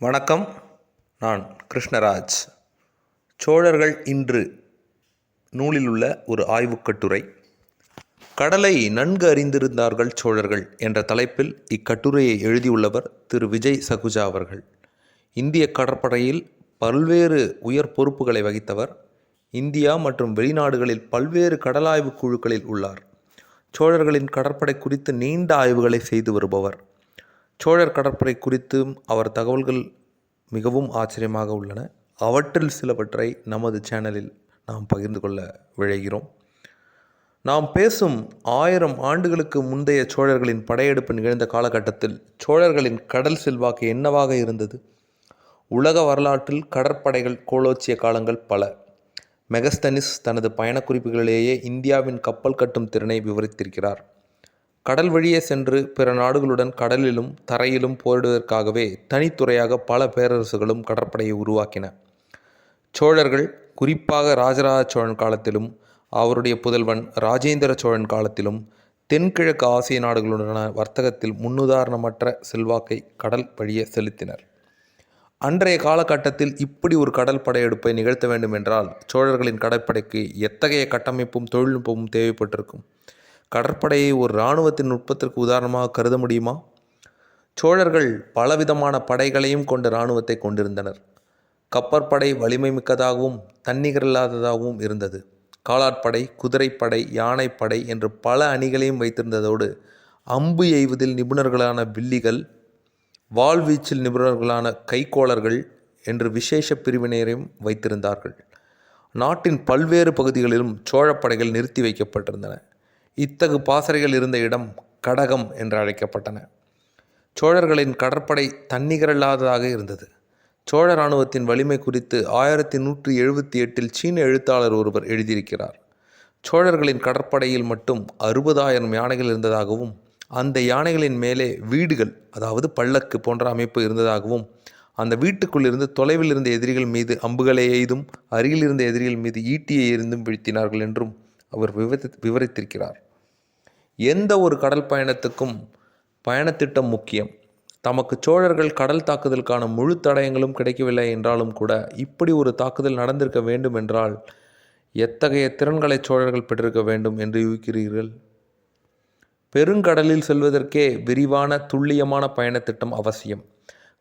வணக்கம். நான் கிருஷ்ணராஜ். சோழர்கள் இன்று நூலில் உள்ள ஒரு ஆய்வுக் கட்டுரை கடலை நன்கு அறிந்திருந்தார்கள் சோழர்கள் என்ற தலைப்பில் இக்கட்டுரையை எழுதியுள்ளவர் திரு விஜய் சகுஜா அவர்கள். இந்திய கடற்படையில் பல்வேறு உயர் பொறுப்புகளை வகித்தவர். இந்தியா மற்றும் வெளிநாடுகளில் பல்வேறு கடலாய்வு குழுக்களில் உள்ளார். சோழர்களின் கடற்படை குறித்து நீண்ட ஆய்வுகளை செய்து வருபவர். சோழர் கடற்படை குறித்தும் அவர் தகவல்கள் மிகவும் ஆச்சரியமாக உள்ளன. அவற்றில் சிலவற்றை நமது சேனலில் நாம் பகிர்ந்து கொள்ள விழைகிறோம். நாம் பேசும் ஆயிரம் ஆண்டுகளுக்கு முந்தைய சோழர்களின் படையெடுப்பு நிகழ்ந்த காலகட்டத்தில் சோழர்களின் கடல் செல்வாக்கு என்னவாக இருந்தது? உலக வரலாற்றில் கடற்படைகள் கோலோச்சிய காலங்கள் பல. மெகஸ்தனிஸ் தனது பயணக் குறிப்புகளிலேயே இந்தியாவின் கப்பல் கட்டும் திறனை விவரித்திருக்கிறார். கடல் வழியே சென்று பிற நாடுகளுடன் கடலிலும் தரையிலும் போரிடுவதற்காகவே தனித்துறையாக பல பேரரசுகளும் கடற்படையை உருவாக்கின. சோழர்கள் குறிப்பாக ராஜராஜ சோழன் காலத்திலும் அவருடைய புதல்வன் ராஜேந்திர சோழன் காலத்திலும் தென்கிழக்கு ஆசிய நாடுகளுடனான வர்த்தகத்தில் முன்னுதாரணமற்ற செல்வாக்கை கடல் வழியே செலுத்தினர். அன்றைய காலகட்டத்தில் இப்படி ஒரு கடல் படையெடுப்பை நிகழ்த்த வேண்டும் என்றால் சோழர்களின் கடற்படைக்கு எத்தகைய கட்டமைப்பும் தொழில்நுட்பமும் தேவைப்பட்டிருக்கும்? கடற்படையை ஒரு இராணுவத்தின் நுட்பத்திற்கு உதாரணமாக கருத முடியுமா? சோழர்கள் பலவிதமான படைகளையும் கொண்ட இராணுவத்தை கொண்டிருந்தனர். கப்பற்படை வலிமை மிக்கதாகவும் தன்னிகரில்லாததாகவும் இருந்தது. காலாட்படை குதிரைப்படை யானைப்படை என்று பல அணிகளையும் வைத்திருந்ததோடு அம்பு எய்வதில் நிபுணர்களான வில்லிகள் வாழ்வீச்சில் நிபுணர்களான கைக்கோளர்கள் என்று விசேஷ பிரிவினரையும் வைத்திருந்தார்கள். நாட்டின் பல்வேறு பகுதிகளிலும் சோழப்படைகள் நிறுத்தி வைக்கப்பட்டிருந்தன. இத்தகு பாசறைகள் இருந்த இடம் கடகம் என்று அழைக்கப்பட்டன. சோழர்களின் கடற்படை தன்னிகரல்லாததாக இருந்தது. சோழ இராணுவத்தின் வலிமை குறித்து ஆயிரத்தி நூற்றி எழுபத்தி எட்டில் சீன எழுத்தாளர் ஒருவர் எழுதியிருக்கிறார். சோழர்களின் கடற்படையில் மட்டும் அறுபதாயிரம் யானைகள் இருந்ததாகவும் அந்த யானைகளின் மேலே வீடுகள் அதாவது பல்லக்கு போன்ற அமைப்பு இருந்ததாகவும் அந்த வீட்டுக்குள் இருந்து தொலைவில் இருந்த எதிரிகள் மீது அம்புகளை எய்தும் அருகில் இருந்த எதிரிகள் மீது ஈட்டியை எரிந்தும் வீழ்த்தினார்கள் என்றும் அவர் விவரித்திருக்கிறார். எந்த ஒரு கடல் பயணத்துக்கும் பயணத்திட்டம் முக்கியம். தமக்கு சோழர்கள் கடல் தாக்குதலுக்கான முழு தடயங்களும் கிடைக்கவில்லை என்றாலும் கூட இப்படி ஒரு தாக்குதல் நடந்திருக்க வேண்டும் என்றால் எத்தகைய திறன்களை சோழர்கள் பெற்றிருக்க வேண்டும் என்று யூகிக்கிறீர்கள்? பெருங்கடலில் செல்வதற்கே விரிவான துல்லியமான பயணத்திட்டம் அவசியம்.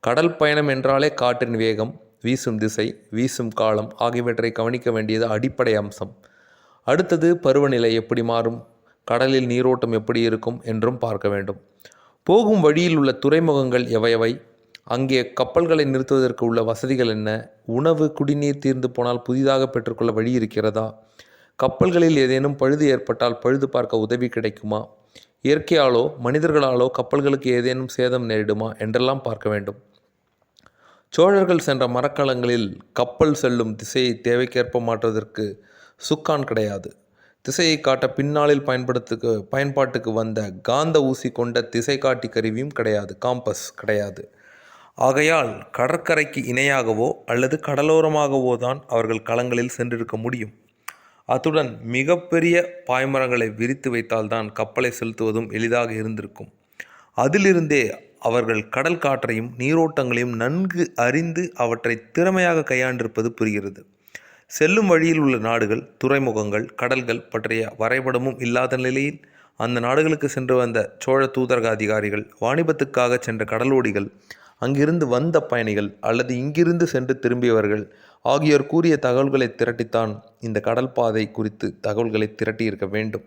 கடல் பயணம் என்றாலே காற்றின் வேகம் வீசும் திசை வீசும் காலம் ஆகியவற்றை கவனிக்க வேண்டியது அடிப்படை அம்சம். அடுத்தது பருவநிலை எப்படி மாறும்? கடலில் நீரோட்டம் எப்படி இருக்கும் என்றும் பார்க்க வேண்டும். போகும் வழியில் உள்ள துறைமுகங்கள் எவையவை அங்கே கப்பல்களை நிறுத்துவதற்கு உள்ள வசதிகள் என்ன? உணவு குடிநீர் தீர்ந்து போனால் புதிதாக பெற்றுக்கொள்ள வழி இருக்கிறதா? கப்பல்களில் ஏதேனும் பழுது ஏற்பட்டால் பழுது பார்க்க உதவி கிடைக்குமா? இயற்கையாலோ மனிதர்களாலோ கப்பல்களுக்கு ஏதேனும் சேதம் நேரிடுமா என்றெல்லாம் பார்க்க வேண்டும். சோழர்கள் சென்ற மரக்கலங்களில் கப்பல் செல்லும் திசையை தேவைக்கேற்ப மாற்றுவதற்கு சுக்கான் கிடையாது. திசையை காட்ட பின்னாளில் பயன்படுத்துக்கு பயன்பாட்டுக்கு வந்த காந்த ஊசி கொண்ட திசை காட்டி கருவியும் கிடையாது காம்பஸ் கிடையாது. ஆகையால் கடற்கரைக்கு இணையாகவோ அல்லது கடலோரமாகவோ தான் அவர்கள் களங்களில் சென்றிருக்க முடியும். அத்துடன் மிகப்பெரிய பாய்மரங்களை விரித்து வைத்தால்தான் கப்பலை செலுத்துவதும் எளிதாக இருந்திருக்கும். அதிலிருந்தே அவர்கள் கடல் காற்றையும் நீரோட்டங்களையும் நன்கு அறிந்து அவற்றை திறமையாக கையாண்டிருப்பது புரிகிறது. செல்லும் வழியில் உள்ள நாடுகள் துறைமுகங்கள் கடல்கள் பற்றிய வரைபடமும் இல்லாத நிலையில் அந்த நாடுகளுக்கு சென்று வந்த சோழ தூதரக அதிகாரிகள் வாணிபத்துக்காக சென்ற கடலோடிகள் அங்கிருந்து வந்த பயணிகள் அல்லது இங்கிருந்து சென்று திரும்பியவர்கள் ஆகியோர் கூறிய தகவல்களை திரட்டித்தான் இந்த கடல் பாதை குறித்து தகவல்களை திரட்டியிருக்க வேண்டும்.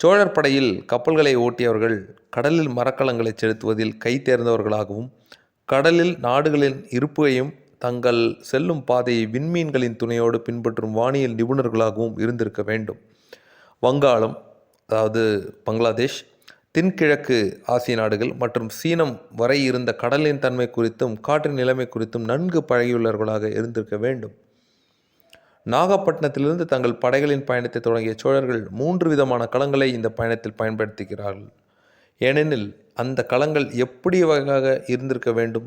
சோழர் படையில் கப்பல்களை ஓட்டியவர்கள் கடலில் மரக்கலங்களை செலுத்துவதில் கை தேர்ந்தவர்களாகவும் கடலில் நாடுகளின் இருப்பையும் தங்கள் செல்லும் பாதையை விண்மீன்களின் துணையோடு பின்பற்றும் வானியல் நிபுணர்களாகவும் இருந்திருக்க வேண்டும். வங்காளம் அதாவது பங்களாதேஷ் தென்கிழக்கு ஆசிய நாடுகள் மற்றும் சீனம் வரை இருந்த கடலின் தன்மை குறித்தும் காற்றின் நிலைமை குறித்தும் நன்கு பழகியுள்ளவர்களாக இருந்திருக்க வேண்டும். நாகப்பட்டினத்திலிருந்து தங்கள் படைகளின் பயணத்தை தொடங்கிய சோழர்கள் மூன்று விதமான களங்களை இந்த பயணத்தில் பயன்படுத்துகிறார்கள். ஏனெனில் அந்த களங்கள் எப்படி வகையாக இருந்திருக்க வேண்டும்?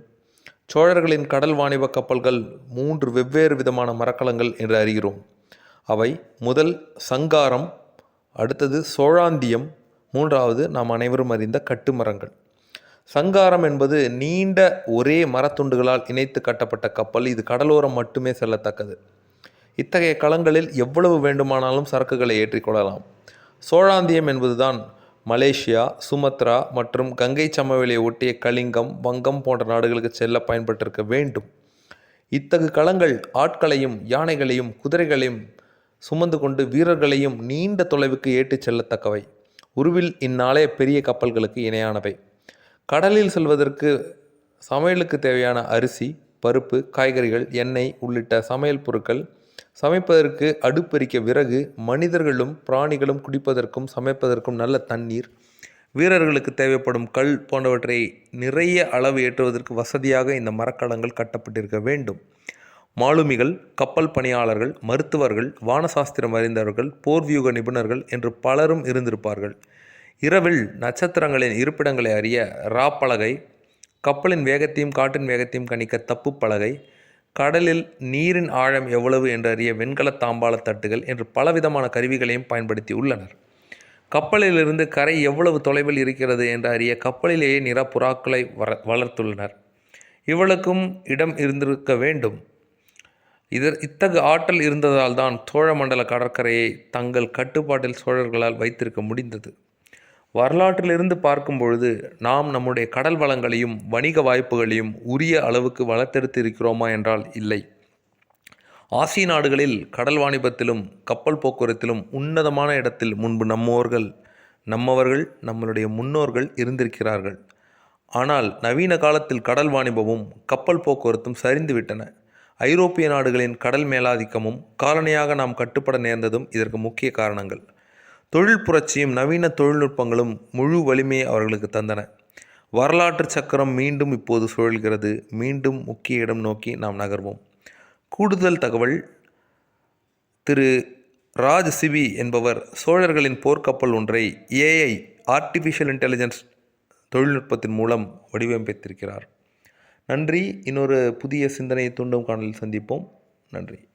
சோழர்களின் கடல் வாணிப கப்பல்கள் மூன்று வெவ்வேறு விதமான மரக்கலங்கள் என்று அறிகிறோம். அவை முதல் சங்காரம் அடுத்தது சோழாந்தியம் மூன்றாவது நாம் அனைவரும் அறிந்த கட்டுமரங்கள். சங்காரம் என்பது நீண்ட ஒரே மரத்துண்டுகளால் இணைத்து கட்டப்பட்ட கப்பல். இது கடலோரம் மட்டுமே செல்லத்தக்கது. இத்தகைய களங்களில் எவ்வளவு வேண்டுமானாலும் சரக்குகளை ஏற்றிக்கொள்ளலாம் சோழாந்தியம் என்பதுதான் மலேசியா சுமத்ரா மற்றும் கங்கை சமவெளியை ஒட்டிய கலிங்கம் வங்கம் போன்ற நாடுகளுக்கு செல்ல பயன்பட்டிருக்க வேண்டும். இத்தகு களங்கள் ஆட்களையும் யானைகளையும் குதிரைகளையும் சுமந்து கொண்டு வீரர்களையும் நீண்ட தொலைவுக்கு ஏற்றிச் செல்லத்தக்கவை. உருவில் இந்நாளைய பெரிய கப்பல்களுக்கு இணையானவை. கடலில் செல்வதற்கு சமையலுக்கு தேவையான அரிசி பருப்பு காய்கறிகள் எண்ணெய் உள்ளிட்ட சமையல் பொருட்கள் சமைப்பதற்கு அடுப்பெரிக்க விறகு மனிதர்களும் பிராணிகளும் குடிப்பதற்கும் சமைப்பதற்கும் நல்ல தண்ணீர் வீரர்களுக்கு தேவைப்படும் கல் போன்றவற்றை நிறைய அளவு ஏற்றுவதற்கு வசதியாக இந்த மரக்கலங்கள் கட்டப்பட்டிருக்க வேண்டும். மாலுமிகள் கப்பல் பணியாளர்கள் மருத்துவர்கள் வானசாஸ்திரம் அறிந்தவர்கள் போர்வியூக நிபுணர்கள் என்று பலரும் இருந்திருப்பார்கள். இரவில் நட்சத்திரங்களின் இருப்பிடங்களை அறிய ராப்பலகை கப்பலின் வேகத்தையும் காற்றின் வேகத்தையும் கணிக்க தப்பு பலகை கடலில் நீரின் ஆழம் எவ்வளவு என்று அறிய வெண்கல தாம்பாள தட்டுகள் என்று பலவிதமான கருவிகளையும் பயன்படுத்தி உள்ளனர். கப்பலிலிருந்து கரை எவ்வளவு தொலைவில் இருக்கிறது என்று அறிய கப்பலிலேயே நிற புறாக்களை வர வளர்த்துள்ளனர். இவளுக்கும் இடம் இருந்திருக்க வேண்டும். இதர் இத்தகு ஆற்றல் இருந்ததால் தான் சோழமண்டல கடற்கரையை தங்கள் கட்டுப்பாட்டில் சோழர்களால் வைத்திருக்க முடிந்தது. வரலாற்றிலிருந்து பார்க்கும் பொழுது நாம் நம்முடைய கடல் வளங்களையும் வணிக வாய்ப்புகளையும் உரிய அளவுக்கு வளர்த்தெடுத்து இருக்கிறோமா என்றால் இல்லை. ஆசிய நாடுகளில் கடல் வாணிபத்திலும் கப்பல் போக்குவரத்திலும் உன்னதமான இடத்தில் முன்பு நம்மோர்கள் நம்மவர்கள் நம்மளுடைய முன்னோர்கள் இருந்திருக்கிறார்கள். ஆனால் நவீன காலத்தில் கடல் வாணிபமும் கப்பல் போக்குவரத்தும் சரிந்துவிட்டன ஐரோப்பிய நாடுகளின் கடல் மேலாதிக்கமும் காலனியாக நாம் கட்டுப்பட நேர்ந்ததும் இதற்கு முக்கிய காரணங்கள். தொழில் புரட்சியும் நவீன தொழில்நுட்பங்களும் முழு வலிமையை அவர்களுக்கு தந்தன. வரலாற்று சக்கரம் மீண்டும் இப்போது சுழல்கிறது. மீண்டும் முக்கிய இடம் நோக்கி நாம் நகர்வோம். கூடுதல் தகவல் திரு. ராஜ் சிவி என்பவர் சோழர்களின் போர்க்கப்பல் ஒன்றை ஏஐ ஆர்டிஃபிஷியல் இன்டெலிஜென்ஸ் தொழில்நுட்பத்தின் மூலம் வடிவமைத்திருக்கிறார். நன்றி. இன்னொரு புதிய சிந்தனையை தூண்டும் காணலில் சந்திப்போம். நன்றி.